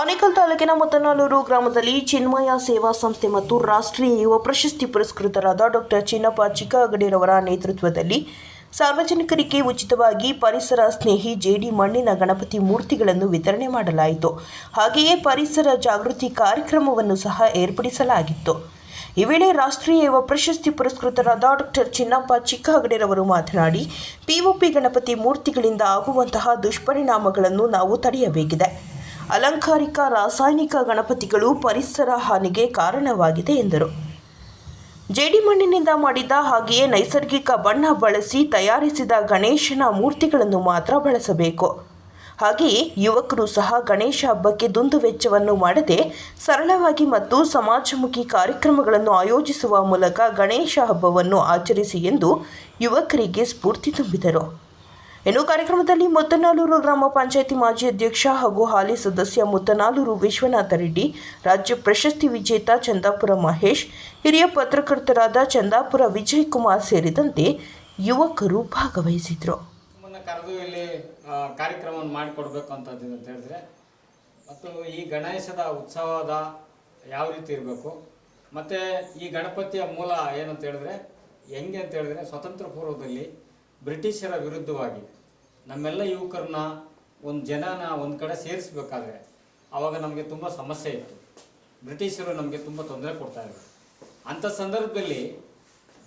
ಆನೇಕಲ್ ತಾಲೂಕಿನ ಮುತ್ತನಾಲೂರು ಗ್ರಾಮದಲ್ಲಿ ಚಿನ್ಮಯ ಸೇವಾ ಸಂಸ್ಥೆ ಮತ್ತು ರಾಷ್ಟ್ರೀಯ ಯುವ ಪ್ರಶಸ್ತಿ ಪುರಸ್ಕೃತರಾದ ಡಾಕ್ಟರ್ ಚಿನ್ನಪ್ಪ ಚಿಕ್ಕಗಡಿರವರ ನೇತೃತ್ವದಲ್ಲಿ ಸಾರ್ವಜನಿಕರಿಗೆ ಉಚಿತವಾಗಿ ಪರಿಸರ ಸ್ನೇಹಿ ಜೇಡಿ ಮಣ್ಣಿನ ಗಣಪತಿ ಮೂರ್ತಿಗಳನ್ನು ವಿತರಣೆ ಮಾಡಲಾಯಿತು. ಹಾಗೆಯೇ ಪರಿಸರ ಜಾಗೃತಿ ಕಾರ್ಯಕ್ರಮವನ್ನು ಸಹ ಏರ್ಪಡಿಸಲಾಗಿತ್ತು. ಈ ವೇಳೆ ರಾಷ್ಟ್ರೀಯ ಯುವ ಪ್ರಶಸ್ತಿ ಪುರಸ್ಕೃತರಾದ ಡಾಕ್ಟರ್ ಚಿನ್ನಪ್ಪ ಚಿಕ್ಕಹಗಡೆರವರು ಮಾತನಾಡಿ ಪಿಒಪಿ ಗಣಪತಿ ಮೂರ್ತಿಗಳಿಂದ ಆಗುವಂತಹ ದುಷ್ಪರಿಣಾಮಗಳನ್ನು ನಾವು ತಡೆಯಬೇಕಿದೆ. ಅಲಂಕಾರಿಕ ರಾಸಾಯನಿಕ ಗಣಪತಿಗಳು ಪರಿಸರ ಹಾನಿಗೆ ಕಾರಣವಾಗಿದೆ ಎಂದರು. ಜೇಡಿ ಮಣ್ಣಿನಿಂದ ಮಾಡಿದ ಹಾಗೆಯೇ ನೈಸರ್ಗಿಕ ಬಣ್ಣ ಬಳಸಿ ತಯಾರಿಸಿದ ಗಣೇಶನ ಮೂರ್ತಿಗಳನ್ನು ಮಾತ್ರ ಬಳಸಬೇಕು. ಹಾಗೆಯೇ ಯುವಕರು ಸಹ ಗಣೇಶ ಹಬ್ಬಕ್ಕೆ ದುಂದು ವೆಚ್ಚವನ್ನು ಮಾಡದೆ ಸರಳವಾಗಿ ಮತ್ತು ಸಮಾಜಮುಖಿ ಕಾರ್ಯಕ್ರಮಗಳನ್ನು ಆಯೋಜಿಸುವ ಮೂಲಕ ಗಣೇಶ ಹಬ್ಬವನ್ನು ಆಚರಿಸಿ ಎಂದು ಯುವಕರಿಗೆ ಸ್ಫೂರ್ತಿ ತುಂಬಿದರು. ಇನ್ನು ಕಾರ್ಯಕ್ರಮದಲ್ಲಿ ಮುತ್ತನಾಲೂರು ಗ್ರಾಮ ಪಂಚಾಯಿತಿ ಮಾಜಿ ಅಧ್ಯಕ್ಷ ಹಾಗೂ ಹಾಲಿ ಸದಸ್ಯ ಮುತ್ತನಾಲೂರು ವಿಶ್ವನಾಥ ರೆಡ್ಡಿ, ರಾಜ್ಯ ಪ್ರಶಸ್ತಿ ವಿಜೇತ ಚಂದಾಪುರ ಮಹೇಶ್, ಹಿರಿಯ ಪತ್ರಕರ್ತರಾದ ಚಂದಾಪುರ ವಿಜಯ್ ಕುಮಾರ್ ಸೇರಿದಂತೆ ಯುವಕರು ಭಾಗವಹಿಸಿದರು. ಕಾರ್ಯಕ್ರಮವನ್ನು ಮಾಡಿಕೊಡ್ಬೇಕು ಅಂತ ಹೇಳಿದ್ರೆ, ಮತ್ತು ಈ ಗಣೇಶದ ಉತ್ಸವದ ಯಾವ ರೀತಿ ಇರಬೇಕು, ಮತ್ತು ಈ ಗಣಪತಿಯ ಮೂಲ ಏನಂತ ಹೇಳಿದ್ರೆ, ಹೆಂಗೆ ಅಂತ ಹೇಳಿದ್ರೆ, ಸ್ವತಂತ್ರ ಪೂರ್ವದಲ್ಲಿ ಬ್ರಿಟಿಷರ ವಿರುದ್ಧವಾಗಿ ನಮ್ಮೆಲ್ಲ ಯುವಕರನ್ನ ಒಂದು ಜನನ ಒಂದು ಕಡೆ ಸೇರಿಸ್ಬೇಕಾದ್ರೆ ಆವಾಗ ನಮಗೆ ತುಂಬ ಸಮಸ್ಯೆ ಇತ್ತು. ಬ್ರಿಟಿಷರು ನಮಗೆ ತುಂಬ ತೊಂದರೆ ಕೊಡ್ತಾ ಇದ್ರು. ಅಂಥ ಸಂದರ್ಭದಲ್ಲಿ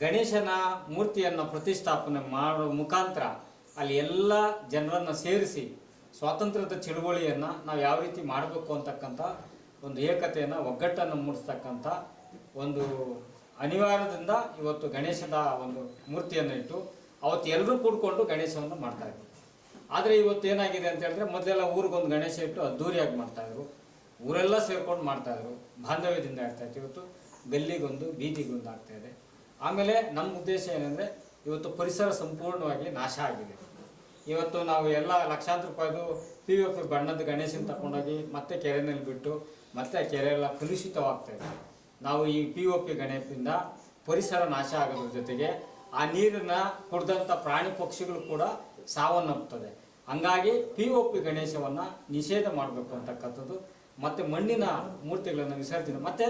ಗಣೇಶನ ಮೂರ್ತಿಯನ್ನು ಪ್ರತಿಷ್ಠಾಪನೆ ಮಾಡೋ ಮುಖಾಂತರ ಅಲ್ಲಿ ಎಲ್ಲ ಜನರನ್ನು ಸೇರಿಸಿ ಸ್ವಾತಂತ್ರ್ಯದ ಚಳುವಳಿಯನ್ನು ನಾವು ಯಾವ ರೀತಿ ಮಾಡಬೇಕು ಅಂತಕ್ಕಂಥ ಒಂದು ಏಕತೆಯನ್ನು, ಒಗ್ಗಟ್ಟನ್ನು ಮೂಡಿಸ್ತಕ್ಕಂಥ ಒಂದು ಅನಿವಾರ್ಯದಿಂದ ಇವತ್ತು ಗಣೇಶನ ಒಂದು ಮೂರ್ತಿಯನ್ನು ಇಟ್ಟು ಅವತ್ತು ಎಲ್ಲರೂ ಕೂಡ್ಕೊಂಡು ಗಣೇಶವನ್ನು ಮಾಡ್ತಾ ಇದ್ರು ಆದರೆ ಇವತ್ತು ಏನಾಗಿದೆ ಅಂತ ಹೇಳಿದ್ರೆ ಮೊದಲೆಲ್ಲ ಊರಿಗೊಂದು ಗಣೇಶ ಇಟ್ಟು ಅದ್ದೂರಿಯಾಗಿ ಮಾಡ್ತಾಯಿದ್ರು ಊರೆಲ್ಲ ಸೇರ್ಕೊಂಡು ಮಾಡ್ತಾಯಿದ್ರು ಬಾಂಧವ್ಯದಿಂದ ಆಗ್ತಾಯಿತ್ತು ಇವತ್ತು ಗಲ್ಲಿಗೊಂದು ಬೀದಿಗೊಂದು ಆಗ್ತಾ ಇದೆ. ಆಮೇಲೆ ನಮ್ಮ ಉದ್ದೇಶ ಏನಂದ್ರೆ ಇವತ್ತು ಪರಿಸರ ಸಂಪೂರ್ಣವಾಗಿ ನಾಶ ಆಗಿದೆ. ಇವತ್ತು ನಾವು ಎಲ್ಲ ಲಕ್ಷಾಂತರ ರೂಪಾಯಿದು ಪಿ ಯು ಎಫ್ ಬಣ್ಣದ ಗಣೇಶನ ತಗೊಂಡೋಗಿ ಮತ್ತೆ ಕೆರೆನಲ್ಲಿ ಬಿಟ್ಟು ಮತ್ತೆ ಕೆರೆ ಎಲ್ಲ ಕಲುಷಿತವಾಗ್ತಾ ಇದೆ. ನಾವು ಈ ಪಿ ಒ ಪಿ ಗಣೇಶದಿಂದ ಪರಿಸರ ನಾಶ ಆಗೋದ್ರ ಜೊತೆಗೆ ಆ ನೀರನ್ನ ಕುಡ್ದಂಥ ಪ್ರಾಣಿ ಪಕ್ಷಿಗಳು ಕೂಡ ಸಾವನ್ನಪ್ಪುತ್ತದೆ. ಹಂಗಾಗಿ ಪಿ ಒ ಪಿ ಗಣೇಶವನ್ನ ನಿಷೇಧ ಮಾಡಬೇಕು ಅಂತಕ್ಕಂಥದ್ದು, ಮತ್ತೆ ಮಣ್ಣಿನ ಮೂರ್ತಿಗಳನ್ನು ವಿಸರ್ಜನೆ, ಮತ್ತೆ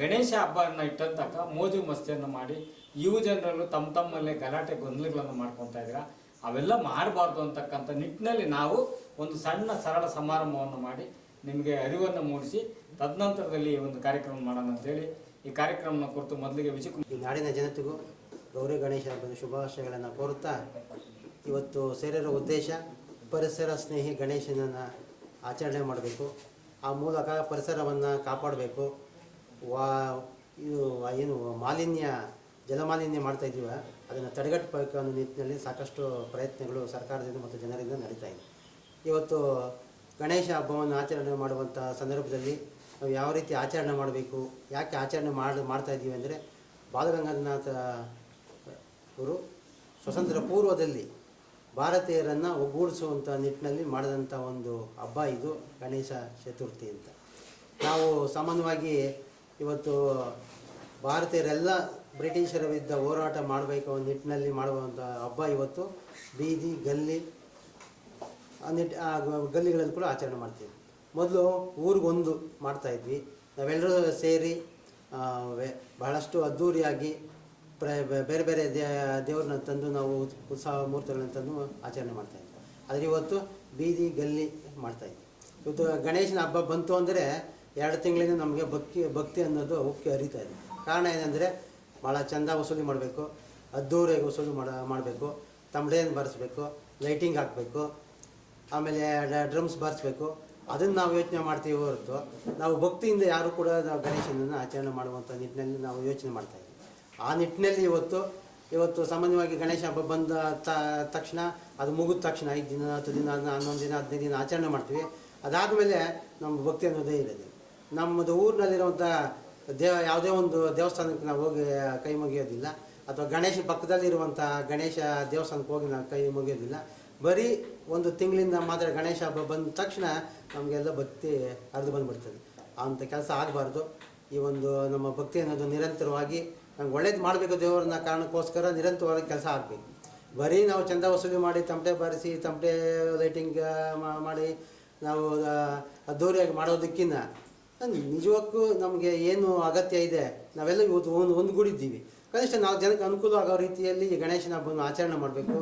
ಗಣೇಶ ಹಬ್ಬವನ್ನು ಇಟ್ಟಂತಕ್ಕ ಮೋಜು ಮಸ್ತಿಯನ್ನು ಮಾಡಿ ಯುವ ಜನರಲ್ಲೂ ತಮ್ಮ ತಮ್ಮಲ್ಲೇ ಗಲಾಟೆ ಗೊಂದಲಗಳನ್ನು ಮಾಡ್ಕೊತಾ ಇದ್ದೀರಾ? ಅವೆಲ್ಲ ಮಾಡಬಾರ್ದು ಅಂತಕ್ಕಂಥ ನಿಟ್ಟಿನಲ್ಲಿ ನಾವು ಒಂದು ಸಣ್ಣ ಸರಳ ಸಮಾರಂಭವನ್ನು ಮಾಡಿ ನಿಮಗೆ ಅರಿವನ್ನು ಮೂಡಿಸಿ, ತದನಂತರದಲ್ಲಿ ಒಂದು ಕಾರ್ಯಕ್ರಮ ಮಾಡೋಣ ಅಂತೇಳಿ ಈ ಕಾರ್ಯಕ್ರಮನ ಕುರಿತು ಮೊದಲಿಗೆ ವಿಜಯ್ ಕುಮಾರ್ ಈ ನಾಡಿನ ಜನತೆಗೂ ಗೌರಿ ಗಣೇಶ ಹಬ್ಬದ ಶುಭಾಶಯಗಳನ್ನು ಕೋರುತ್ತಾ ಇವತ್ತು ಸೇರಿರೋ ಉದ್ದೇಶ ಪರಿಸರ ಸ್ನೇಹಿ ಗಣೇಶನನ್ನು ಆಚರಣೆ ಮಾಡಬೇಕು. ಆ ಮೂಲಕ ಪರಿಸರವನ್ನು ಕಾಪಾಡಬೇಕು. ವಾ, ಇದು, ಏನು, ಮಾಲಿನ್ಯ, ಜಲಮಾಲಿನ್ಯ ಮಾಡ್ತಾ ಇದ್ದೀವ, ಅದನ್ನು ತಡೆಗಟ್ಟಬೇಕು ಅನ್ನೋ ನಿಟ್ಟಿನಲ್ಲಿ ಸಾಕಷ್ಟು ಪ್ರಯತ್ನಗಳು ಸರ್ಕಾರದಿಂದ ಮತ್ತು ಜನರಿಂದ ನಡೀತಾ ಇದೆ. ಇವತ್ತು ಗಣೇಶ ಹಬ್ಬವನ್ನು ಆಚರಣೆ ಮಾಡುವಂಥ ಸಂದರ್ಭದಲ್ಲಿ ನಾವು ಯಾವ ರೀತಿ ಆಚರಣೆ ಮಾಡಬೇಕು, ಯಾಕೆ ಆಚರಣೆ ಮಾಡಿ, ಮಾಡ್ತಾ ಇದ್ದೀವಿ ಅಂದರೆ ಬಾಲಗಂಗಾಧನಾಥ ಅವರು ಸ್ವತಂತ್ರ ಪೂರ್ವದಲ್ಲಿ ಭಾರತೀಯರನ್ನು ಒಗ್ಗೂಡಿಸುವಂಥ ನಿಟ್ಟಿನಲ್ಲಿ ಮಾಡಿದಂಥ ಒಂದು ಹಬ್ಬ ಇದು ಗಣೇಶ ಚತುರ್ಥಿ ಅಂತ. ನಾವು ಸಾಮಾನ್ಯವಾಗಿ ಇವತ್ತು ಭಾರತೀಯರೆಲ್ಲ ಬ್ರಿಟಿಷರ ವಿರುದ್ಧ ಹೋರಾಟ ಮಾಡಬೇಕು ನಿಟ್ಟಿನಲ್ಲಿ ಮಾಡುವಂಥ ಹಬ್ಬ ಇವತ್ತು. ಬೀದಿ, ಗಲ್ಲಿ ನಿಟ್ ಗಲ್ಲಿಗಳಲ್ಲಿ ಕೂಡ ಆಚರಣೆ ಮಾಡ್ತೀವಿ. ಮೊದಲು ಊರಿಗೊಂದು ಮಾಡ್ತಾಯಿದ್ವಿ ನಾವೆಲ್ಲರೂ ಸೇರಿ ಬಹಳಷ್ಟು ಅದ್ಧೂರಿಯಾಗಿ ಪ್ರ, ಬೆ- ಬೇರೆ ಬೇರೆ ದೇ, ದೇವ್ರನ್ನ ತಂದು ನಾವು ಉತ್- ಉತ್ಸವ ಮೂರ್ತಿಗಳನ್ನ ತಂದು ಆಚರಣೆ ಮಾಡ್ತಾ ಇದ್ವಿ. ಆದರೆ ಇವತ್ತು ಬೀದಿ ಗಲ್ಲಿ ಮಾಡ್ತಾ ಇದ್ವಿ. ಇವತ್ತು ಗಣೇಶನ ಹಬ್ಬ ಬಂತು ಅಂದರೆ ಎರಡು ತಿಂಗಳಿಂದ ನಮಗೆ ಭಕ್ತಿ ಭಕ್ತಿ ಅನ್ನೋದು ಉಕ್ಕಿ ಹರಿತಾ ಇದೆ. ಕಾರಣ ಏನಂದರೆ ಭಾಳ ಚೆಂದ ವಸೂಲಿ ಮಾಡಬೇಕು, ಅದ್ದೂರಿಯಾಗಿ ವಸೂಲಿ ಮಾಡ, ಮಾಡಬೇಕು ತಮಟೆಯನ್ನು ಬಾರಿಸ್ಬೇಕು, ಲೈಟಿಂಗ್ ಹಾಕಬೇಕು, ಆಮೇಲೆ ಡ್ರಮ್ಸ್ ಬಾರಿಸ್ಬೇಕು. ಅದನ್ನು ನಾವು ಯೋಚನೆ ಮಾಡ್ತೀವಿ ಹೊರತು ನಾವು ಭಕ್ತಿಯಿಂದ ಯಾರು ಕೂಡ ನಾವು ಗಣೇಶನನ್ನು ಆಚರಣೆ ಮಾಡುವಂಥ ನಿಟ್ಟಿನಲ್ಲಿ ನಾವು ಯೋಚನೆ ಮಾಡ್ತಾ ಇದ್ದೀವಿ ಆ ನಿಟ್ಟಿನಲ್ಲಿ ಇವತ್ತು ಇವತ್ತು ಸಾಮಾನ್ಯವಾಗಿ ಗಣೇಶ ಹಬ್ಬ ಬಂದ ತಕ್ಷಣ, ಅದು ಮುಗಿದ ತಕ್ಷಣ, ಐದು ದಿನ, ಹತ್ತು ದಿನ ಹನ್ನ- ಹನ್ನೊಂದು ದಿನ, ಹದಿನೈದು ದಿನ ಆಚರಣೆ ಮಾಡ್ತೀವಿ. ಅದಾದಮೇಲೆ ನಮ್ಮ ಭಕ್ತಿ ಅನ್ನೋದೇ ಇರೋದು ನಮ್ಮದು ಊರಿನಲ್ಲಿರುವಂಥ ದೇವ, ಯಾವುದೇ ಒಂದು ದೇವಸ್ಥಾನಕ್ಕೆ ನಾವು ಹೋಗಿ ಕೈ ಮುಗಿಯೋದಿಲ್ಲ. ಅಥವಾ ಗಣೇಶ ಪಕ್ಕದಲ್ಲಿರುವಂಥ ಗಣೇಶ ದೇವಸ್ಥಾನಕ್ಕೆ ಹೋಗಿ ನಾವು ಕೈ ಮುಗಿಯೋದಿಲ್ಲ. ಬರೀ ಒಂದು ತಿಂಗಳಿಂದ ಮಾತ್ರ ಗಣೇಶ ಹಬ್ಬ ಬಂದ ತಕ್ಷಣ ನಮಗೆಲ್ಲ ಭಕ್ತಿ ಹರಿದು ಬಂದುಬಿಡ್ತದೆ. ಅಂಥ ಕೆಲಸ ಆಗಬಾರ್ದು. ಈ ಒಂದು ನಮ್ಮ ಭಕ್ತಿ ಅನ್ನೋದು ನಿರಂತರವಾಗಿ ನಂಗೆ ಒಳ್ಳೇದು ಮಾಡಬೇಕು ದೇವರನ್ನ ಕಾರಣಕ್ಕೋಸ್ಕರ ನಿರಂತರವಾಗಿ ಕೆಲಸ ಆಗಬೇಕು. ಬರೀ ನಾವು ಚಂದ ವಸೂಲಿ ಮಾಡಿ ತಮಟೆ ಬರೆಸಿ ತಮಟೆ ಲೈಟಿಂಗ್ ಮಾಡಿ ನಾವು ಅದ್ದೂರಿಯಾಗಿ ಮಾಡೋದಕ್ಕಿಂತ ನಿಜಕ್ಕೂ ನಮಗೆ ಏನು ಅಗತ್ಯ ಇದೆ, ನಾವೆಲ್ಲ ಇವತ್ತು ಒಂದು ಒಂದುಗೂಡಿದ್ದೀವಿ ಕನಿಷ್ಠ ನಾವು ಜನಕ್ಕೆ ಅನುಕೂಲ ಆಗೋ ರೀತಿಯಲ್ಲಿ ಈ ಗಣೇಶನ ಹಬ್ಬವನ್ನು ಆಚರಣೆ ಮಾಡಬೇಕು.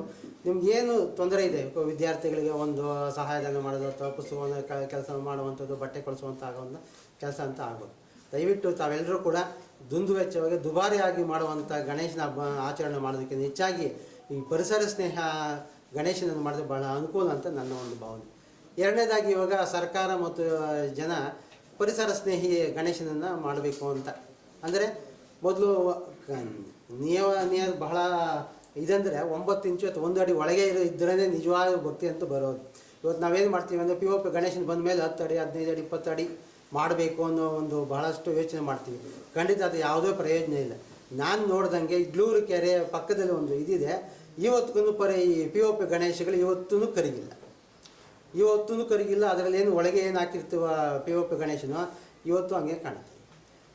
ನಿಮ್ಗೇನು ತೊಂದರೆ ಇದೆ? ವಿದ್ಯಾರ್ಥಿಗಳಿಗೆ ಒಂದು ಸಹಾಯಧನ ಮಾಡೋದು ಅಥವಾ ಪುಸ್ತಕವನ್ನು ಕೆಲಸ ಮಾಡುವಂಥದ್ದು, ಬಟ್ಟೆ ಕೊಡಿಸುವಂಥ ಆಗೋ ಒಂದು ಕೆಲಸ ಅಂತ ಆಗ್ಬೋದು. ದಯವಿಟ್ಟು ತಾವೆಲ್ಲರೂ ಕೂಡ ದುಂದು ವೆಚ್ಚವಾಗಿ ದುಬಾರಿಯಾಗಿ ಮಾಡುವಂಥ ಗಣೇಶನ ಹಬ್ಬ ಆಚರಣೆ ಮಾಡೋದಕ್ಕಿಂತ ಹೆಚ್ಚಾಗಿ ಈ ಪರಿಸರ ಸ್ನೇಹ ಗಣೇಶನನ್ನು ಮಾಡಿದ್ರೆ ಭಾಳ ಅನುಕೂಲ ಅಂತ ನನ್ನ ಒಂದು ಭಾವನೆ. ಎರಡನೇದಾಗಿ ಇವಾಗ ಸರ್ಕಾರ ಮತ್ತು ಜನ ಪರಿಸರ ಸ್ನೇಹಿ ಗಣೇಶನನ್ನು ಮಾಡಬೇಕು ಅಂತ. ಅಂದರೆ ಮೊದಲು ನಿಯಮ ನಿಯಮ ಬಹಳ ಇದಂದರೆ ಒಂಬತ್ತು ಇಂಚು ಅಥವಾ ಒಂದು ಅಡಿ ಒಳಗೆ ಇರೋ ಇದ್ರೇ ನಿಜವಾದ ಭಕ್ತಿ ಅಂತ ಬರೋದು. ಇವತ್ತು ನಾವೇನು ಮಾಡ್ತೀವಿ ಅಂದರೆ ಪಿ ಒ ಪಿ ಗಣೇಶನ ಬಂದ ಮೇಲೆ ಹತ್ತು ಅಡಿ, ಹದಿನೈದು ಅಡಿ, ಇಪ್ಪತ್ತು ಅಡಿ ಮಾಡಬೇಕು ಅನ್ನೋ ಒಂದು ಬಹಳಷ್ಟು ಯೋಚನೆ ಮಾಡ್ತೀವಿ. ಖಂಡಿತ ಅದು ಯಾವುದೇ ಪ್ರಯೋಜನ ಇಲ್ಲ. ನಾನು ನೋಡ್ದಂಗೆ ಇಡ್ಲೂರು ಕೆರೆ ಪಕ್ಕದಲ್ಲಿ ಒಂದು ಇದಿದೆ. ಇವತ್ತಿಗೂ ಪರ ಈ ಪಿ ಒ ಪಿ ಗಣೇಶಗಳು ಇವತ್ತೂ ಕರಗಿಲ್ಲ. ಇವತ್ತೂ ಕರಗಿಲ್ಲ, ಅದರಲ್ಲಿ ಏನು ಒಳಗೆ ಏನು ಹಾಕಿರ್ತೀವ ಪಿ ಒ ಪಿ ಗಣೇಶನು? ಇವತ್ತು ಹಂಗೆ ಕಾಣುತ್ತೆ.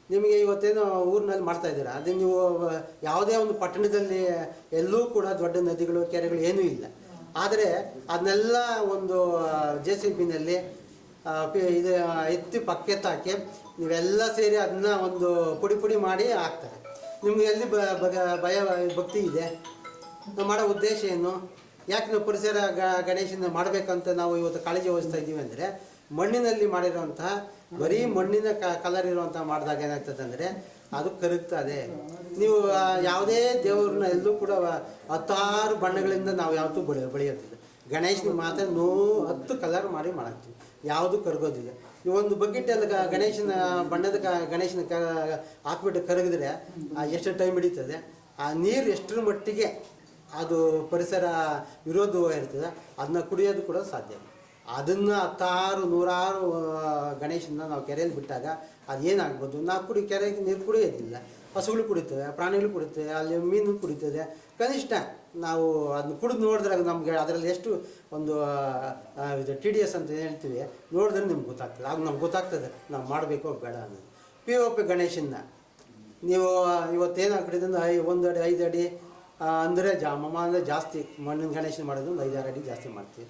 ನಿಮಗೆ ಇವತ್ತೇನು ಊರಿನಲ್ಲಿ ಮಾಡ್ತಾ ಇದ್ದೀರಾ? ಅದು ನೀವು ಯಾವುದೇ ಒಂದು ಪಟ್ಟಣದಲ್ಲಿ ಎಲ್ಲೂ ಕೂಡ ದೊಡ್ಡ ನದಿಗಳು, ಕೆರೆಗಳು ಏನೂ ಇಲ್ಲ. ಆದರೆ ಅದನ್ನೆಲ್ಲ ಒಂದು ಜೆ ಸಿ ಬಿನಲ್ಲಿ ಇದು ಎತ್ತಿ ಪಕ್ಕೆತ್ತಾಕಿ ನೀವೆಲ್ಲ ಸೇರಿ ಅದನ್ನ ಒಂದು ಪುಡಿ ಪುಡಿ ಮಾಡಿ ಹಾಕ್ತಾರೆ. ನಿಮ್ಗೆ ಎಲ್ಲಿ ಭಯ, ಭಕ್ತಿ ಇದೆ? ನಾವು ಮಾಡೋ ಉದ್ದೇಶ ಏನು? ಯಾಕೆ ನಾವು ಪರಿಸರ ಗಣೇಶನ ಮಾಡಬೇಕಂತ ನಾವು ಇವತ್ತು ಕಾಳಜಿ ವಹಿಸ್ತಾ ಇದ್ದೀವಿ ಅಂದರೆ, ಮಣ್ಣಿನಲ್ಲಿ ಮಾಡಿರುವಂತಹ, ಬರೀ ಮಣ್ಣಿನ ಕ ಕಲರ್ ಇರುವಂಥ ಮಾಡಿದಾಗ ಏನಾಗ್ತದೆ ಅಂದರೆ, ಅದು ಕರಗ್ತದೆ. ನೀವು ಯಾವುದೇ ದೇವ್ರನ್ನ ಎಲ್ಲೂ ಕೂಡ ಹತ್ತಾರು ಬಣ್ಣಗಳಿಂದ ನಾವು ಯಾವತ್ತೂ ಬೆಳೆ, ಬೆಳೆಯೋದಿಲ್ಲ. ಗಣೇಶನ ಮಾತ್ರ ನೋ ಹತ್ತು ಕಲರ್ ಮಾಡಿ ಮಾಡಾಕ್ತೀವಿ. ಯಾವುದೂ ಕರಗೋದಿಲ್ಲ. ಈ ಒಂದು ಬಕೆಟಲ್ಲಿ ಗಣೇಶನ ಬಣ್ಣದ ಕ ಗಣೇಶನ ಕ ಹಾಕ್ಬಿಟ್ಟು ಕರಗಿದ್ರೆ ಎಷ್ಟು ಟೈಮ್ ಹಿಡಿತದೆ? ಆ ನೀರು ಎಷ್ಟರ ಮಟ್ಟಿಗೆ ಅದು ಪರಿಸರ ವಿರೋಧವಾಗಿರ್ತದೆ ಅದನ್ನ ಕುಡಿಯೋದು ಕೂಡ ಸಾಧ್ಯ ಅದನ್ನು ಹತ್ತಾರು, ನೂರಾರು ಗಣೇಶನ ನಾವು ಕೆರೆಯಲ್ಲಿ ಬಿಟ್ಟಾಗ ಅದೇನಾಗ್ಬೋದು ನಾವು ಕುಡಿ, ಕೆರೆಗೆ ನೀರು ಕುಡಿಯೋದಿಲ್ಲ. ಹಸುಗಳು ಕುಡಿತವೆ, ಪ್ರಾಣಿಗಳು ಕುಡಿತವೆ, ಅಲ್ಲಿ ಮೀನು ಕುಡಿತದೆ. ಕನಿಷ್ಠ ನಾವು ಅದನ್ನ ಕುಡಿದು ನೋಡಿದ್ರೆ ನಮಗೆ ಅದರಲ್ಲಿ ಎಷ್ಟು ಒಂದು ಆ, ಇದು ಟಿ ಡಿ ಎಸ್ ಅಂತ ಹೇಳ್ತೀವಿ. ನೋಡಿದ್ರೆ ನಿಮ್ಗೆ ಗೊತ್ತಾಗ್ತದೆ. ಆಗ ನಮ್ಗೆ ಗೊತ್ತಾಗ್ತದೆ. ನಾವು ಮಾಡಬೇಕು ಬೇಡ ಅನ್ನೋದು. ಪಿ ಒ ಪಿ ಗಣೇಶನ್ನ ನೀವು ಇವತ್ತೇನಾಗ್ಬಿಟ್ಟಿದೆ ಐ ಒಂದು ಅಡಿ ಐದು ಅಡಿ ಆ, ಅಂದರೆ ಜಾ ಮಮ್ಮ ಅಂದರೆ ಜಾಸ್ತಿ ಮಣ್ಣಿನ ಗಣೇಶನ ಮಾಡೋದು ಒಂದು ಐದಾರು ಅಡಿ ಜಾಸ್ತಿ ಮಾಡ್ತೀವಿ.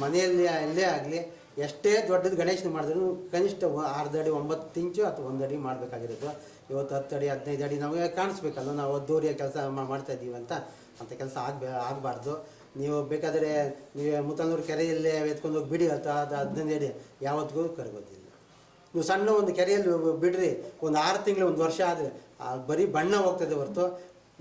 ಮನೆಯಲ್ಲಿ ಎಲ್ಲೇ ಆಗಲಿ ಎಷ್ಟೇ ದೊಡ್ಡದು ಗಣೇಶನ ಮಾಡಿದ್ರು ಕನಿಷ್ಠ ಅರ್ಧ ಅಡಿ ಒಂಬತ್ತು ಇಂಚು ಅಥವಾ ಒಂದು ಅಡಿ ಮಾಡಬೇಕಾಗಿರೋದು. ಇವತ್ತು ಹತ್ತು ಅಡಿ ಹದಿನೈದು ಅಡಿ ನಮಗೆ ಕಾಣಿಸ್ಬೇಕಲ್ಲ ನಾವು ಅದ್ದೂರಿಯ ಕೆಲಸ ಮಾಡ್ತಾ ಇದ್ದೀವಿ ಅಂತ. ಅಂತ ಕೆಲಸ ಆಗ್ಬೇ ಆಗಬಾರ್ದು. ನೀವು ಬೇಕಾದರೆ ನೀವು ಮುತ್ತನೂರು ಕೆರೆಯಲ್ಲೇ ಎತ್ಕೊಂಡು ಹೋಗಿ ಬಿಡಿ ಅಂತ ಅದು ಹದಿನೈದು ಅಡಿ ಯಾವತ್ತಿಗೂ ಕರಗೋದಿಲ್ಲ. ನೀವು ಸಣ್ಣ ಒಂದು ಕೆರೆಯಲ್ಲಿ ಬಿಡ್ರಿ. ಒಂದು ಆರು ತಿಂಗಳು, ಒಂದು ವರ್ಷ ಆದರೆ ಬರೀ ಬಣ್ಣ ಹೋಗ್ತದೆ ಹೊರತು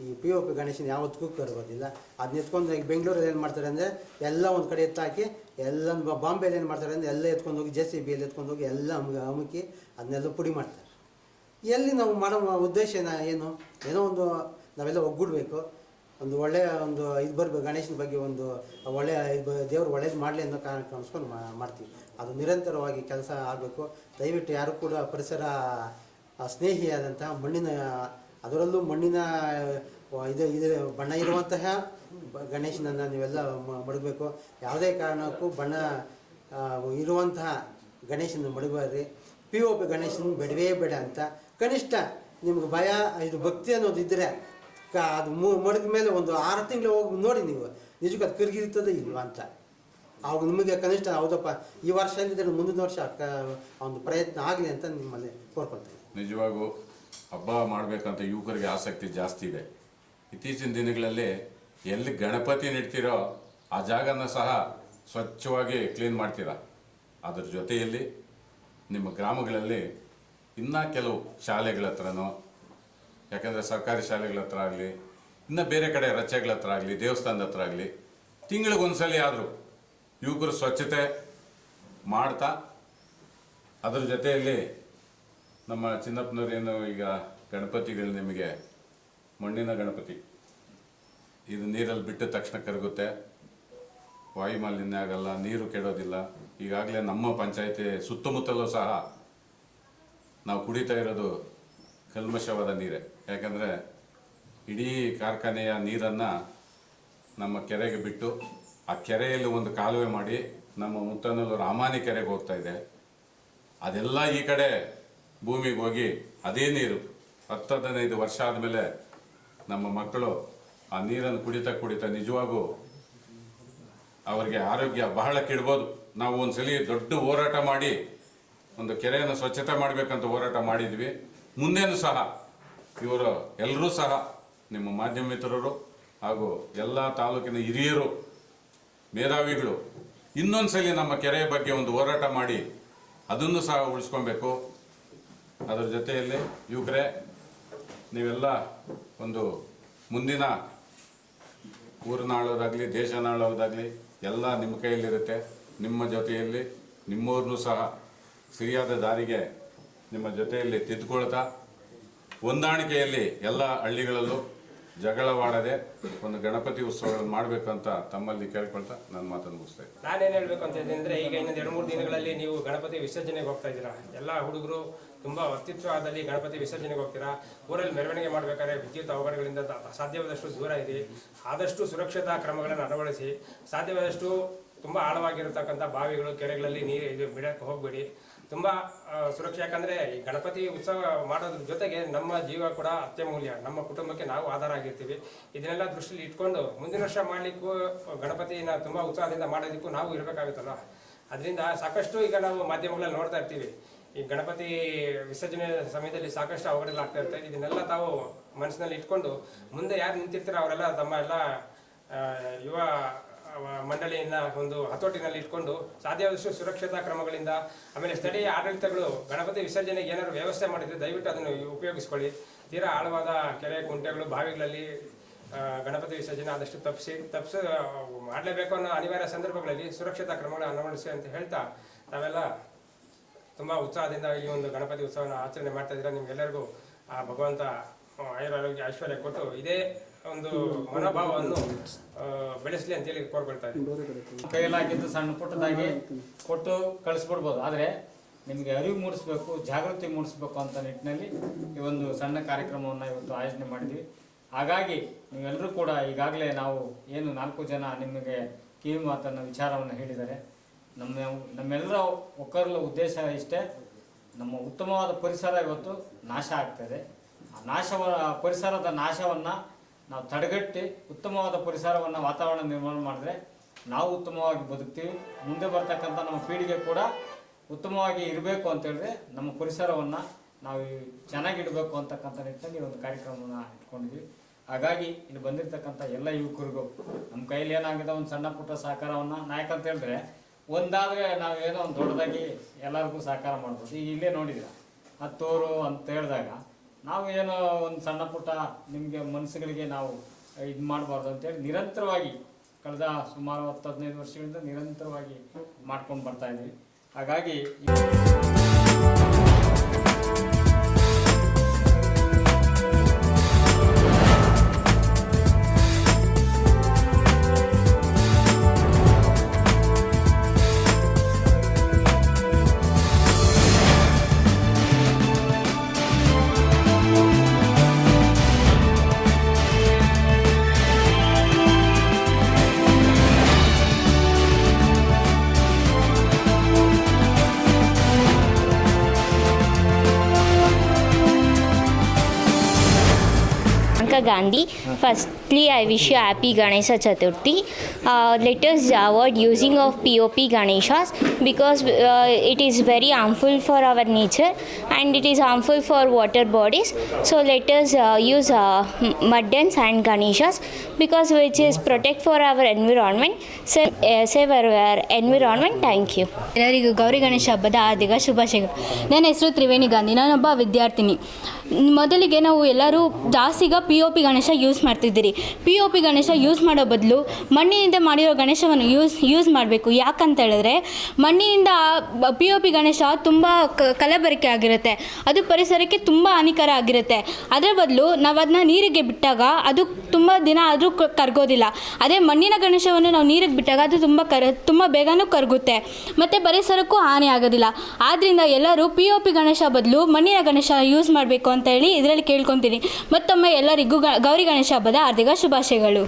ಈ ಪಿ ಒ ಪಿ ಗಣೇಶನ ಯಾವತ್ತಿಗೂ ಕರಗೋದಿಲ್ಲ. ಅದನ್ನ ಎತ್ಕೊಂಡು ಈಗ ಬೆಂಗಳೂರಲ್ಲಿ ಏನು ಮಾಡ್ತಾರೆ ಅಂದರೆ ಎಲ್ಲ ಒಂದು ಕಡೆ ಎತ್ತಾಕಿ ಎಲ್ಲ ಬಾಂಬೆಯಲ್ಲಿ ಏನು ಮಾಡ್ತಾರೆ ಅಂದರೆ ಎಲ್ಲ ಎತ್ಕೊಂಡು ಹೋಗಿ ಜೆ ಸಿ ಬಿಯಲ್ಲಿ ಎತ್ಕೊಂಡು ಹೋಗಿ ಎಲ್ಲ ಅಮುಕಿ ಅದನ್ನೆಲ್ಲ ಪುಡಿ ಮಾಡ್ತಾರೆ. ಎಲ್ಲಿ ನಾವು ಮಾಡೋ ಉದ್ದೇಶ ಏನು? ಏನೋ ಒಂದು ನಾವೆಲ್ಲ ಒಗ್ಗೂಡಬೇಕು. ಒಂದು ಒಳ್ಳೆಯ ಒಂದು ಇದು ಬರಬೇಕು ಗಣೇಶನ ಬಗ್ಗೆ ಒಂದು ಒಳ್ಳೆಯ ದೇವರು ಒಳ್ಳೇದು ಮಾಡಲಿ ಅನ್ನೋ ಕಾರಣ ಕಾಣಿಸ್ಕೊಂಡು ಮಾಡ್ತೀವಿ. ಅದು ನಿರಂತರವಾಗಿ ಕೆಲಸ ಆಗಬೇಕು. ದಯವಿಟ್ಟು ಯಾರು ಕೂಡ ಪರಿಸರ ಸ್ನೇಹಿಯಾದಂತಹ ಮಣ್ಣಿನ, ಅದರಲ್ಲೂ ಮಣ್ಣಿನ ಇದು ಇದು ಬಣ್ಣ ಇರುವಂತಹ ಗಣೇಶನನ್ನು ನೀವೆಲ್ಲ ಮಡಗಬೇಕು. ಯಾವುದೇ ಕಾರಣಕ್ಕೂ ಬಣ್ಣ ಇರುವಂತಹ ಗಣೇಶನ ಮಡಗಬೇಡ್ರಿ ಪಿ ಒ ಪಿ ಗಣೇಶನ ಬೇಡವೇ ಬೇಡ ಅಂತ. ಕನಿಷ್ಠ ನಿಮ್ಗೆ ಭಯ, ಇದು ಭಕ್ತಿ ಅನ್ನೋದು ಅದು ಮಡಗಿದ ಮೇಲೆ ಒಂದು ಆರು ತಿಂಗಳು ಹೋಗಿ ನೋಡಿ ನೀವು, ನಿಜಕ್ಕೂ ಅದು ಕರಗಿರ್ತದೆ ಇಲ್ವಾ ಅಂತ. ಅವಾಗ ನಿಮಗೆ ಕನಿಷ್ಠ ಹೌದಪ್ಪ, ಈ ವರ್ಷ ಇದ್ದರೆ ಮುಂದಿನ ವರ್ಷ ಒಂದು ಪ್ರಯತ್ನ ಆಗಲಿ ಅಂತ ನಿಮ್ಮಲ್ಲಿ ಕೋರ್ಕೊಳ್ತೇನೆ ನಿಜವಾಗೂ ಹಬ್ಬ ಮಾಡಬೇಕಂತ ಯುವಕರಿಗೆ ಆಸಕ್ತಿ ಜಾಸ್ತಿ ಇದೆ. ಇತ್ತೀಚಿನ ದಿನಗಳಲ್ಲಿ ಎಲ್ಲಿ ಗಣಪತಿ ನೆಡ್ತೀರೋ ಆ ಜಾಗನ ಸಹ ಸ್ವಚ್ಛವಾಗಿ ಕ್ಲೀನ್ ಮಾಡ್ತೀರಾ. ಅದರ ಜೊತೆಯಲ್ಲಿ ನಿಮ್ಮ ಗ್ರಾಮಗಳಲ್ಲಿ ಇನ್ನೂ ಕೆಲವು ಶಾಲೆಗಳ ಹತ್ರನೋ ಯಾಕಂದರೆ ಸರ್ಕಾರಿ ಶಾಲೆಗಳ ಹತ್ರ ಆಗಲಿ, ಇನ್ನು ಬೇರೆ ಕಡೆ ರಚೆಗಳ ಹತ್ರ ಆಗಲಿ, ದೇವಸ್ಥಾನದ ಹತ್ರ ಆಗಲಿ, ತಿಂಗಳಿಗೊಂದ್ಸಲಿ ಆದರೂ ಯುವಕರು ಸ್ವಚ್ಛತೆ ಮಾಡ್ತಾ, ಅದರ ಜೊತೆಯಲ್ಲಿ ನಮ್ಮ ಚಿನ್ನಪ್ಪನವರೇನು ಈಗ ಗಣಪತಿಗಳು ನಿಮಗೆ, ಮಣ್ಣಿನ ಗಣಪತಿ, ಇದು ನೀರಲ್ಲಿ ಬಿಟ್ಟ ತಕ್ಷಣ ಕರಗುತ್ತೆ. ವಾಯು ಮಾಲಿನ್ಯ ಆಗಲ್ಲ, ನೀರು ಕೆಡೋದಿಲ್ಲ. ಈಗಾಗಲೇ ನಮ್ಮ ಪಂಚಾಯತಿ ಸುತ್ತಮುತ್ತಲೂ ಸಹ ನಾವು ಕುಡಿತಾ ಇರೋದು ಕಲ್ಮಶವಾದ ನೀರೇ. ಯಾಕಂದರೆ ಇಡೀ ಕಾರ್ಖಾನೆಯ ನೀರನ್ನು ನಮ್ಮ ಕೆರೆಗೆ ಬಿಟ್ಟು ಆ ಕೆರೆಯಲ್ಲಿ ಒಂದು ಕಾಲುವೆ ಮಾಡಿ ನಮ್ಮ ಮುತ್ತನಲ್ಲೂ ರಾಮಾನಿ ಕೆರೆಗೆ ಹೋಗ್ತಾ ಇದೆ. ಅದೆಲ್ಲ ಈ ಕಡೆ ಭೂಮಿಗೆ ಹೋಗಿ ಅದೇ ನೀರು ಹತ್ತು ಹದಿನೈದು ವರ್ಷ ಆದಮೇಲೆ ನಮ್ಮ ಮಕ್ಕಳು ಆ ನೀರನ್ನು ಕುಡಿತಾ ಕುಡಿತಾ ನಿಜವಾಗೂ ಅವರಿಗೆ ಆರೋಗ್ಯ ಬಹಳ ಕೆಡ್ಬೋದು. ನಾವು ಒಂದ್ಸಲಿ ದೊಡ್ಡ ಹೋರಾಟ ಮಾಡಿ ಒಂದು ಕೆರೆಯನ್ನು ಸ್ವಚ್ಛತೆ ಮಾಡಬೇಕಂತ ಹೋರಾಟ ಮಾಡಿದ್ವಿ. ಮುಂದೇನು ಸಹ ಇವರು ಎಲ್ಲರೂ ಸಹ ನಿಮ್ಮ ಮಾಧ್ಯಮ ಮಿತ್ರರು ಹಾಗೂ ಎಲ್ಲ ತಾಲೂಕಿನ ಹಿರಿಯರು, ಮೇಧಾವಿಗಳು, ಇನ್ನೊಂದ್ಸಲಿ ನಮ್ಮ ಕೆರೆಯ ಬಗ್ಗೆ ಒಂದು ಹೋರಾಟ ಮಾಡಿ ಅದನ್ನು ಸಹ ಉಳಿಸ್ಕೊಬೇಕು. ಅದರ ಜೊತೆಯಲ್ಲಿ ಯುವಕರೇ, ನೀವೆಲ್ಲ ಒಂದು ಮುಂದಿನ ಊರನ್ನ ಆಳೋದಾಗಲಿ ದೇಶನ ಆಳೋದಾಗಲಿ ಎಲ್ಲ ನಿಮ್ಮ ಕೈಯಲ್ಲಿರುತ್ತೆ. ನಿಮ್ಮ ಜೊತೆಯಲ್ಲಿ ನಿಮ್ಮೂರನ್ನೂ ಸಹ ಸರಿಯಾದ ದಾರಿಗೆ ನಿಮ್ಮ ಜೊತೆಯಲ್ಲಿ ತಿದ್ದುಕೊಳ್ತಾ ಹೊಂದಾಣಿಕೆಯಲ್ಲಿ ಎಲ್ಲ ಹಳ್ಳಿಗಳಲ್ಲೂ ಜಗಳವಾಡದೆ ಒಂದು ಗಣಪತಿ ಉತ್ಸವಗಳನ್ನು ಮಾಡಬೇಕಂತ ತಮ್ಮಲ್ಲಿ ಕೇಳ್ಕೊಳ್ತಾ ನನ್ನ ಮಾತನ್ನು ಮುಗಿಸ್ತೇನೆ. ನಾನೇನು ಹೇಳಬೇಕು ಅಂತ ಇದ್ದೀನಿ ಈಗ ಇನ್ನೊಂದು ಎರಡು ಮೂರು ದಿನಗಳಲ್ಲಿ ನೀವು ಗಣಪತಿ ವಿಸರ್ಜನೆಗೆ ಹೋಗ್ತಾ ಇದ್ದೀರಾ? ಎಲ್ಲ ಹುಡುಗರು ತುಂಬಾ ಆದಲ್ಲಿ ಗಣಪತಿ ವಿಸರ್ಜನೆಗೆ ಹೋಗ್ತೀರಾ? ಊರಲ್ಲಿ ಮೆರವಣಿಗೆ ಮಾಡಬೇಕಾದ್ರೆ ವಿದ್ಯುತ್ ಅವಘಡಗಳಿಂದ ಸಾಧ್ಯವಾದಷ್ಟು ದೂರ ಇರಿ. ಆದಷ್ಟು ಸುರಕ್ಷತಾ ಕ್ರಮಗಳನ್ನು ಅಳವಡಿಸಿ. ಸಾಧ್ಯವಾದಷ್ಟು ತುಂಬ ಆಳವಾಗಿರತಕ್ಕಂಥ ಬಾವಿಗಳು, ಕೆರೆಗಳಲ್ಲಿ ನೀರು ಇದು ಬಿಡಕ್ಕೆ ಹೋಗಬೇಡಿ. ತುಂಬಾ ಸುರಕ್ಷ. ಈ ಗಣಪತಿ ಉತ್ಸವ ಮಾಡೋದ್ರ ಜೊತೆಗೆ ನಮ್ಮ ಜೀವ ಕೂಡ ಅತ್ಯಮೂಲ್ಯ. ನಮ್ಮ ಕುಟುಂಬಕ್ಕೆ ನಾವು ಆಧಾರ ಆಗಿರ್ತೀವಿ. ಇದನ್ನೆಲ್ಲ ದೃಷ್ಟಿಲಿ ಇಟ್ಕೊಂಡು ಮುಂದಿನ ವರ್ಷ ಮಾಡಲಿಕ್ಕೂ ಗಣಪತಿನ ತುಂಬಾ ಉತ್ಸಾಹದಿಂದ ಮಾಡೋದಕ್ಕೂ ನಾವು ಇರಬೇಕಾಗುತ್ತಲ್ಲ ಅದರಿಂದ ಸಾಕಷ್ಟು ಈಗ ನಾವು ಮಾಧ್ಯಮಗಳಲ್ಲಿ ನೋಡ್ತಾ ಇರ್ತೀವಿ. ಈ ಗಣಪತಿ ವಿಸರ್ಜನೆ ಸಮಯದಲ್ಲಿ ಸಾಕಷ್ಟು ಅವಘಡಗಳಾಗ್ತಾ ಇರುತ್ತೆ. ಇದನ್ನೆಲ್ಲ ತಾವು ಮನಸ್ಸಿನಲ್ಲಿ ಇಟ್ಕೊಂಡು ಮುಂದೆ ಯಾರು ನಿಂತಿರ್ತಾರೋ ಅವರೆಲ್ಲ ತಮ್ಮ ಎಲ್ಲ ಯುವ ಮಂಡಳಿಯನ್ನ ಒಂದು ಹತೋಟಿನಲ್ಲಿ ಇಟ್ಕೊಂಡು ಸಾಧ್ಯವಾದಷ್ಟು ಸುರಕ್ಷತಾ ಕ್ರಮಗಳಿಂದ ಆಮೇಲೆ ಸ್ಥಳೀಯ ಆಡಳಿತಗಳು, ಗಣಪತಿ ವಿಸರ್ಜನೆಗೆ ಏನಾದ್ರು ವ್ಯವಸ್ಥೆ ಮಾಡಿದ್ರೆ ದಯವಿಟ್ಟು ಅದನ್ನು ಉಪಯೋಗಿಸ್ಕೊಳ್ಳಿ. ತೀರಾ ಆಳವಾದ ಕೆರೆ, ಕುಂಟೆಗಳು, ಬಾವಿಗಳಲ್ಲಿ ಗಣಪತಿ ವಿಸರ್ಜನೆ ಆದಷ್ಟು ತಪ್ಪಿಸಿ ತಪ್ಪಿಸ ಮಾಡಲೇಬೇಕು ಅನ್ನೋ ಅನಿವಾರ್ಯ ಸಂದರ್ಭಗಳಲ್ಲಿ ಸುರಕ್ಷತಾ ಕ್ರಮಗಳನ್ನು ಅಳವಡಿಸಿ ಅಂತ ಹೇಳ್ತಾ ತಾವೆಲ್ಲ ತುಂಬ ಉತ್ಸಾಹದಿಂದ ಈ ಒಂದು ಗಣಪತಿ ಉತ್ಸವನ ಆಚರಣೆ ಮಾಡ್ತಾ ಇದ್ದೀರಾ. ನಿಮ್ಗೆಲ್ಲರಿಗೂ ಆ ಭಗವಂತ ಆಯುರಾರೋಗ್ಯ ಐಶ್ವರ್ಯ ಕೊಟ್ಟು ಇದೇ ಒಂದು ಮನೋಭಾವವನ್ನು ಬೆಳೆಸಲಿ ಅಂತ ಅಂತೇಳಿ ಕೋರ್ಕೊಳ್ತಾರೆ ಕೈಯಲ್ಲಾಗಿದ್ದು ಸಣ್ಣ ಪುಟ್ಟದಾಗಿ ಕೊಟ್ಟು ಕಳಿಸ್ಬಿಡ್ಬೋದು. ಆದರೆ ನಿಮಗೆ ಅರಿವು ಮೂಡಿಸ್ಬೇಕು, ಜಾಗೃತಿ ಮೂಡಿಸ್ಬೇಕು ಅಂತ ನಿಟ್ಟಿನಲ್ಲಿ ಈ ಒಂದು ಸಣ್ಣ ಕಾರ್ಯಕ್ರಮವನ್ನು ಇವತ್ತು ಆಯೋಜನೆ ಮಾಡಿದ್ವಿ. ಹಾಗಾಗಿ ನೀವೆಲ್ಲರೂ ಕೂಡ ಈಗಾಗಲೇ ನಾವು ಏನು ನಾಲ್ಕು ಜನ ನಿಮಗೆ ಕಿವಿ ಮಾತನ್ನು ವಿಚಾರವನ್ನು ಹೇಳಿದ್ದಾರೆ. ನಮ್ಮ, ನಮ್ಮೆಲ್ಲರ ಒಕ್ಕರಲ್ಲ ಉದ್ದೇಶ ಇಷ್ಟೇ, ನಮ್ಮ ಉತ್ತಮವಾದ ಪರಿಸರ ಇವತ್ತು ನಾಶ ಆಗ್ತದೆ ಆ ನಾಶವ, ಪರಿಸರದ ನಾಶವನ್ನು ನಾವು ತಡೆಗಟ್ಟಿ ಉತ್ತಮವಾದ ಪರಿಸರವನ್ನು ವಾತಾವರಣ ನಿರ್ಮಾಣ ಮಾಡಿದ್ರೆ ನಾವು ಉತ್ತಮವಾಗಿ ಬದುಕ್ತೀವಿ. ಮುಂದೆ ಬರ್ತಕ್ಕಂಥ ನಮ್ಮ ಪೀಳಿಗೆ ಕೂಡ ಉತ್ತಮವಾಗಿ ಇರಬೇಕು ಅಂತ ಹೇಳಿದ್ರೆ ನಮ್ಮ ಪರಿಸರವನ್ನು ನಾವು ಚೆನ್ನಾಗಿಡಬೇಕು ಅಂತಕ್ಕಂಥ ನಿಟ್ಟಿನಲ್ಲಿ ಒಂದು ಕಾರ್ಯಕ್ರಮವನ್ನು ಇಟ್ಕೊಂಡಿದ್ವಿ. ಹಾಗಾಗಿ ಇಲ್ಲಿ ಬಂದಿರತಕ್ಕಂಥ ಎಲ್ಲ ಯುವಕರಿಗೂ ನಮ್ಮ ಕೈಲಿ ಏನಾಗಿದೆ ಒಂದು ಸಣ್ಣ ಪುಟ್ಟ ಸಹಕಾರವನ್ನು, ನಾಯಕ ಅಂತ ಹೇಳಿದ್ರೆ ಒಂದಾದರೆ ನಾವೇನೋ ಒಂದು ದೊಡ್ಡದಾಗಿ ಎಲ್ಲರಿಗೂ ಸಹಕಾರ ಮಾಡ್ಬೋದು. ಈಗ ಇಲ್ಲೇ ನೋಡಿದ್ರೆ ಹತ್ತೋರು ಅಂತ ಹೇಳಿದಾಗ ನಾವು ಏನೋ ಒಂದು ಸಣ್ಣ ಪುಟ್ಟ ನಿಮಗೆ ಮನಸ್ಸುಗಳಿಗೆ ನಾವು ಇದು ಮಾಡಬಾರ್ದು ಅಂತೇಳಿ ನಿರಂತರವಾಗಿ ಕಳೆದ ಸುಮಾರು ಹತ್ತು ಹದಿನೈದು ವರ್ಷಗಳಿಂದ ನಿರಂತರವಾಗಿ ಮಾಡ್ಕೊಂಡು ಬರ್ತಾ ಇದ್ದೀವಿ ಹಾಗಾಗಿ Gandhi. Firstly, I wish you happy Ganesha Chaturthi. Uh, let us avoid using of POP Ganeshas because uh, it is very harmful for our nature and it is harmful for water bodies. So let us uh, use uh, m- and Ganeshas because which is protect for our environment. Save, uh, save our environment. Thank you. ಎಲ್ಲರಿಗೂ ಗೌರಿ ಗಣೇಶ ಹಬ್ಬದ ಹಾರ್ದಿಕ ಶುಭಾಶಯಗಳು ನನ್ನ ಹೆಸರು ತ್ರಿವೇಣಿ ಗಾಂಧಿ ನಾನೊಬ್ಬ ವಿದ್ಯಾರ್ಥಿನಿ ಮೊದಲಿಗೆ ನಾವು ಎಲ್ಲರೂ ಜಾಸ್ತಿಗ P O P Ganesha use ಮಾಡ್ತಿದ್ದೀರಿ. P O P Ganesha use ಮಾಡೋ ಬದಲು ಮಣ್ಣಿನಿಂದ ಮಾಡಿರೋ ಗಣೇಶವನ್ನು ಯೂಸ್ ಯೂಸ್ ಮಾಡಬೇಕು. ಯಾಕಂತ ಹೇಳಿದ್ರೆ ಮಣ್ಣಿನಿಂದ ಪಿ ಒ ಪಿ ಗಣೇಶ ತುಂಬ ಕಲಬೆರಕೆ ಆಗಿರುತ್ತೆ. ಅದು ಪರಿಸರಕ್ಕೆ ತುಂಬ ಹಾನಿಕರ ಆಗಿರುತ್ತೆ. ಅದರ ಬದಲು ನಾವು ಅದನ್ನ ನೀರಿಗೆ ಬಿಟ್ಟಾಗ ಅದು ತುಂಬ ದಿನ ಆದರೂ ಕರಗೋದಿಲ್ಲ. ಅದೇ ಮಣ್ಣಿನ ಗಣೇಶವನ್ನು ನಾವು ನೀರಿಗೆ ಬಿಟ್ಟಾಗ ಅದು ತುಂಬ ಕರ, ತುಂಬ ಬೇಗನೂ ಕರಗುತ್ತೆ. ಮತ್ತು ಪರಿಸರಕ್ಕೂ ಹಾನಿ ಆಗೋದಿಲ್ಲ. ಆದ್ದರಿಂದ ಎಲ್ಲರೂ ಪಿ ಒ ಪಿ ಗಣೇಶ ಬದಲು ಮಣ್ಣಿನ ಗಣೇಶ ಯೂಸ್ ಮಾಡಬೇಕು ಅಂತ ಹೇಳಿ ಇದರಲ್ಲಿ ಕೇಳ್ಕೊತೀನಿ. ಮತ್ತೊಮ್ಮೆ ಎಲ್ಲರಿಗೂ ಗೌರಿ ಗಣೇಶ ಹಬ್ಬದ ಹಾರ್ದಿಕ ಶುಭಾಶಯಗಳು.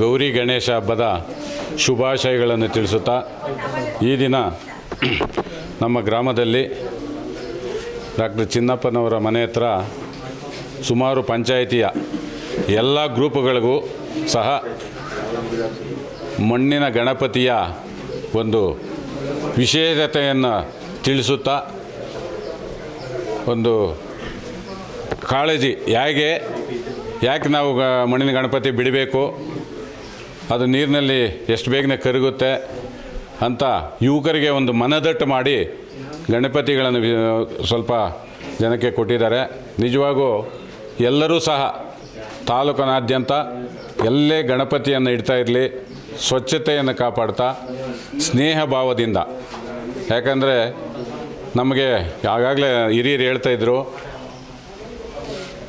ಗೌರಿ ಗಣೇಶ ಹಬ್ಬದ ಶುಭಾಶಯಗಳನ್ನು ತಿಳಿಸುತ್ತಾ ಈ ದಿನ ನಮ್ಮ ಗ್ರಾಮದಲ್ಲಿ ಡಾಕ್ಟರ್ ಚಿನ್ನಪ್ಪನವರ ಮನೆ ಹತ್ರ ಸುಮಾರು ಪಂಚಾಯಿತಿಯ ಎಲ್ಲ ಗ್ರೂಪ್ಗಳಿಗೂ ಸಹ ಮಣ್ಣಿನ ಗಣಪತಿಯ ಒಂದು ವಿಶೇಷತೆಯನ್ನು ತಿಳಿಸುತ್ತಾ ಒಂದು ಕಾಳಜಿ ಹೇಗೆ ಯಾಕೆ ನಾವು ಮಣ್ಣಿನ ಗಣಪತಿ ಬಿಡಬೇಕು? ಅದು ನೀರಿನಲ್ಲಿ ಎಷ್ಟು ಬೇಗನೆ ಕರಗುತ್ತೆ ಅಂತ ಯುವಕರಿಗೆ ಒಂದು ಮನದಟ್ಟು ಮಾಡಿ ಗಣಪತಿಗಳನ್ನು ಸ್ವಲ್ಪ ಜನಕ್ಕೆ ಕೊಟ್ಟಿದ್ದಾರೆ. ನಿಜವಾಗೂ ಎಲ್ಲರೂ ಸಹ ತಾಲೂಕಿನಾದ್ಯಂತ ಎಲ್ಲೇ ಗಣಪತಿಯನ್ನು ಇಡ್ತಾ ಇರಲಿ, ಸ್ವಚ್ಛತೆಯನ್ನು ಕಾಪಾಡ್ತಾ, ಸ್ನೇಹ ಭಾವದಿಂದ. ಯಾಕಂದರೆ ನಮಗೆ ಆಗಾಗಲೇ ಹಿರಿಯರು ಹೇಳ್ತಾ ಇದ್ರು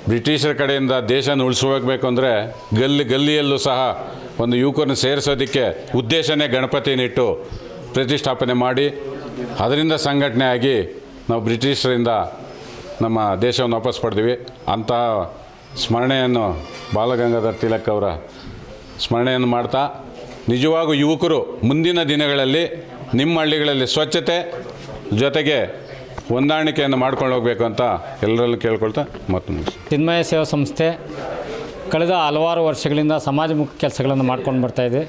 ಬ್ರಿಟಿಷರ ಕಡೆಯಿಂದ ದೇಶನ ಉಳಿಸ್ಕೋಬೇಕು ಅಂದರೆ ಗಲ್ಲಿ ಗಲ್ಲಿಯಲ್ಲೂ ಸಹ ಒಂದು ಯುವಕರನ್ನು ಸೇರಿಸೋದಕ್ಕೆ ಉದ್ದೇಶನೇ ಗಣಪತಿನಿಟ್ಟು ಪ್ರತಿಷ್ಠಾಪನೆ ಮಾಡಿ, ಅದರಿಂದ ಸಂಘಟನೆ ಆಗಿ ನಾವು ಬ್ರಿಟಿಷರಿಂದ ನಮ್ಮ ದೇಶವನ್ನು ವಾಪಸ್ ಪಡೆದಿವಿ. ಅಂತಹ ಸ್ಮರಣೆಯನ್ನು ಬಾಲಗಂಗಾಧರ್ ತಿಲಕ್ ಅವರ ಸ್ಮರಣೆಯನ್ನು ಮಾಡ್ತಾ, ನಿಜವಾಗೂ ಯುವಕರು ಮುಂದಿನ ದಿನಗಳಲ್ಲಿ ನಿಮ್ಮ ಹಳ್ಳಿಗಳಲ್ಲಿ ಸ್ವಚ್ಛತೆ ಜೊತೆಗೆ ಹೊಂದಾಣಿಕೆಯನ್ನು ಮಾಡ್ಕೊಂಡು ಹೋಗಬೇಕು ಅಂತ ಎಲ್ಲರಲ್ಲೂ ಕೇಳ್ಕೊಳ್ತಾ ಮತ್ತೆ ಚಿನ್ಮಯ ಸೇವಾ ಸಂಸ್ಥೆ ಕಳೆದ ಹಲವಾರು ವರ್ಷಗಳಿಂದ ಸಮಾಜಮುಖಿ ಕೆಲಸಗಳನ್ನು ಮಾಡ್ಕೊಂಡು ಬರ್ತಾ ಇದೆ.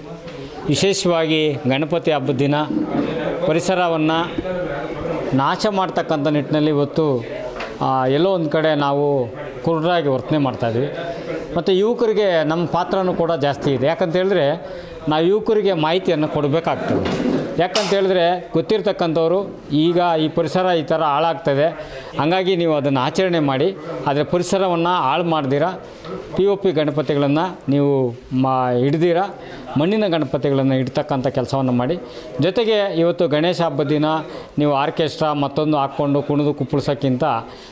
ವಿಶೇಷವಾಗಿ ಗಣಪತಿ ಹಬ್ಬದ ದಿನ ಪರಿಸರವನ್ನು ನಾಶ ಮಾಡ್ತಕ್ಕಂಥ ನಿಟ್ಟಿನಲ್ಲಿ ಇವತ್ತು ಎಲ್ಲೋ ಒಂದು ಕಡೆ ನಾವು ಕುರುಡರಾಗಿ ವರ್ತನೆ ಮಾಡ್ತಾಯಿದ್ವಿ ಮತ್ತು ಯುವಕರಿಗೆ ನಮ್ಮ ಪಾತ್ರನೂ ಕೂಡ ಜಾಸ್ತಿ ಇದೆ. ಯಾಕಂತ ಹೇಳಿದ್ರೆ, ನಾವು ಯುವಕರಿಗೆ ಮಾಹಿತಿಯನ್ನು ಕೊಡಬೇಕಾಗ್ತದೆ. ಯಾಕಂತ ಹೇಳಿದ್ರೆ ಗೊತ್ತಿರ್ತಕ್ಕಂಥವ್ರು ಈಗ ಈ ಪರಿಸರ ಈ ಥರ ಹಾಳಾಗ್ತದೆ. ಹಂಗಾಗಿ ನೀವು ಅದನ್ನು ಆಚರಣೆ ಮಾಡಿ ಆದರೆ ಪರಿಸರವನ್ನು ಹಾಳು ಮಾಡ್ದಿರ. ಪಿ ಒ ಪಿ ಗಣಪತಿಗಳನ್ನು ನೀವು ಮಾ ಹಿಡ್ದಿರ ಮಣ್ಣಿನ ಗಣಪತಿಗಳನ್ನು ಇಡ್ತಕ್ಕಂಥ ಕೆಲಸವನ್ನು ಮಾಡಿ. ಜೊತೆಗೆ ಇವತ್ತು ಗಣೇಶ ಹಬ್ಬದ ದಿನ ನೀವು ಆರ್ಕೆಸ್ಟ್ರಾ ಮತ್ತೊಂದು ಹಾಕ್ಕೊಂಡು ಕುಣಿದು ಕುಪ್ಪಳಿಸೋಕ್ಕಿಂತ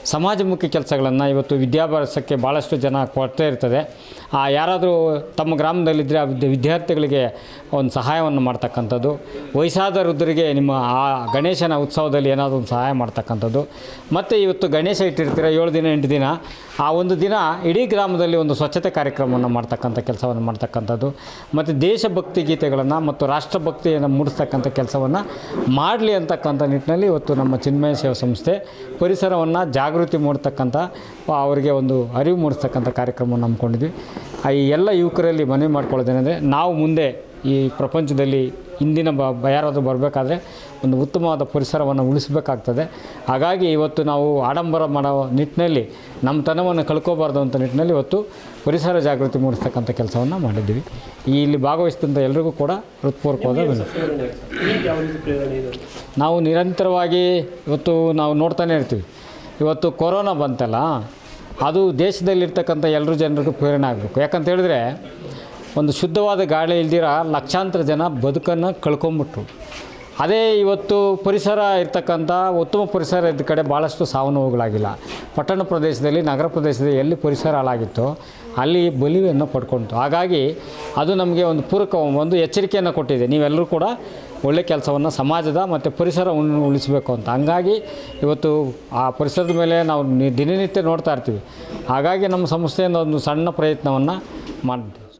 ಸಮಾಜಮುಖಿ ಕೆಲಸಗಳನ್ನು ಇವತ್ತು ವಿದ್ಯಾಭ್ಯಾಸಕ್ಕೆ ಭಾಳಷ್ಟು ಜನ ಕೊಡ್ತಾ ಇರ್ತದೆ. ಆ, ಯಾರಾದರೂ ತಮ್ಮ ಗ್ರಾಮದಲ್ಲಿದ್ದರೆ ಆ ವಿದ್ಯ, ವಿದ್ಯಾರ್ಥಿಗಳಿಗೆ ಒಂದು ಸಹಾಯವನ್ನು ಮಾಡ್ತಕ್ಕಂಥದ್ದು. ವಯಸ್ಸಾದ ವೃದ್ಧರಿಗೆ ನಿಮ್ಮ ಆ ಗಣೇಶನ ಉತ್ಸವದಲ್ಲಿ ಏನಾದರೂ ಒಂದು ಸಹಾಯ ಮಾಡ್ತಕ್ಕಂಥದ್ದು. ಮತ್ತು ಇವತ್ತು ಗಣೇಶ ಇಟ್ಟಿರ್ತೀರ? ಏಳು ದಿನ, ಎಂಟು ದಿನ. ಆ ಒಂದು ದಿನ ಇಡೀ ಗ್ರಾಮದಲ್ಲಿ ಒಂದು ಸ್ವಚ್ಛತೆ ಕಾರ್ಯಕ್ರಮವನ್ನು ಮಾಡ್ತಕ್ಕಂಥ ಕೆಲಸವನ್ನು ಮಾಡ್ತಕ್ಕಂಥದ್ದು. ಮತ್ತು ದೇಶಭಕ್ತಿ ಗೀತೆಗಳನ್ನು ಮತ್ತು ರಾಷ್ಟ್ರಭಕ್ತಿಯನ್ನು ಮೂಡಿಸ್ತಕ್ಕಂಥ ಕೆಲಸವನ್ನು ಮಾಡಲಿ ಅಂತಕ್ಕಂಥ ನಿಟ್ಟಿನಲ್ಲಿ ಇವತ್ತು ನಮ್ಮ ಚಿನ್ಮಯ ಸೇವಾ ಸಂಸ್ಥೆ ಪರಿಸರವನ್ನು ಜಾಗೃತಿ ಮೂಡ್ತಕ್ಕಂಥ, ಅವರಿಗೆ ಒಂದು ಅರಿವು ಮೂಡಿಸ್ತಕ್ಕಂಥ ಕಾರ್ಯಕ್ರಮವನ್ನು ಹಮ್ಮಿಕೊಂಡಿದ್ವಿ. ಆ ಈ ಎಲ್ಲ ಯುವಕರಲ್ಲಿ ಮನವಿ ಮಾಡ್ಕೊಳ್ಳೋದೇನೆಂದರೆ ನಾವು ಮುಂದೆ ಈ ಪ್ರಪಂಚದಲ್ಲಿ ಇಂದಿನ ಬ ಬಯಾರಾದರೂ ಯಾರಾದರೂ ಬರಬೇಕಾದ್ರೆ ಒಂದು ಉತ್ತಮವಾದ ಪರಿಸರವನ್ನು ಉಳಿಸಬೇಕಾಗ್ತದೆ. ಹಾಗಾಗಿ ಇವತ್ತು ನಾವು ಆಡಂಬರ ಮಾಡೋ ನಿಟ್ಟಿನಲ್ಲಿ ನಮ್ಮ ತನವನ್ನು ಕಳ್ಕೋಬಾರ್ದು ಅಂತ ನಿಟ್ಟಿನಲ್ಲಿ ಇವತ್ತು ಪರಿಸರ ಜಾಗೃತಿ ಮೂಡಿಸ್ತಕ್ಕಂಥ ಕೆಲಸವನ್ನು ಮಾಡಿದ್ದೀವಿ. ಈ ಇಲ್ಲಿ ಭಾಗವಹಿಸಿದಂಥ ಎಲ್ಲರಿಗೂ ಕೂಡ ಹೃತ್ಪೂರ್ವಕವಾದ ನಾವು ನಿರಂತರವಾಗಿ ಇವತ್ತು ನಾವು ನೋಡ್ತಾನೆ ಇರ್ತೀವಿ. ಇವತ್ತು ಕೊರೋನಾ ಬಂತಲ್ಲ ಅದು ದೇಶದಲ್ಲಿರ್ತಕ್ಕಂಥ ಎಲ್ಲರೂ ಜನರಿಗೂ ಪ್ರೇರಣೆ ಆಗಬೇಕು. ಯಾಕಂತ ಹೇಳಿದ್ರೆ ಒಂದು ಶುದ್ಧವಾದ ಗಾಳಿ ಇಲ್ದಿರ ಲಕ್ಷಾಂತರ ಜನ ಬದುಕನ್ನು ಕಳ್ಕೊಂಬಿಟ್ರು. ಅದೇ ಇವತ್ತು ಪರಿಸರ ಇರ್ತಕ್ಕಂಥ ಉತ್ತಮ ಪರಿಸರ ಇದ್ದ ಕಡೆ ಭಾಳಷ್ಟು ಸಾವು ನೋವುಗಳಾಗಿಲ್ಲ ಪಟ್ಟಣ ಪ್ರದೇಶದಲ್ಲಿ, ನಗರ ಪ್ರದೇಶದಲ್ಲಿ ಎಲ್ಲಿ ಪರಿಸರ ಹಾಳಾಗಿತ್ತೋ ಅಲ್ಲಿ ಬಲಿಯನ್ನು ಪಡ್ಕೊಳ್ತು ಹಾಗಾಗಿ ಅದು ನಮಗೆ ಒಂದು ಪೂರಕ ಒಂದು ಎಚ್ಚರಿಕೆಯನ್ನು ಕೊಟ್ಟಿದೆ. ನೀವೆಲ್ಲರೂ ಕೂಡ ಒಳ್ಳೆ ಕೆಲಸವನ್ನು ಸಮಾಜದ ಮತ್ತು ಪರಿಸರವನ್ನು ಉಳಿಸಬೇಕು ಅಂತ. ಹಂಗಾಗಿ ಇವತ್ತು ಆ ಪರಿಸರದ ಮೇಲೆ ನಾವು ದಿನನಿತ್ಯ ನೋಡ್ತಾ ಇರ್ತೀವಿ. ಹಾಗಾಗಿ ನಮ್ಮ ಸಂಸ್ಥೆಯಿಂದ ಒಂದು ಸಣ್ಣ ಪ್ರಯತ್ನವನ್ನು ಮಾಡಿದ್ವಿ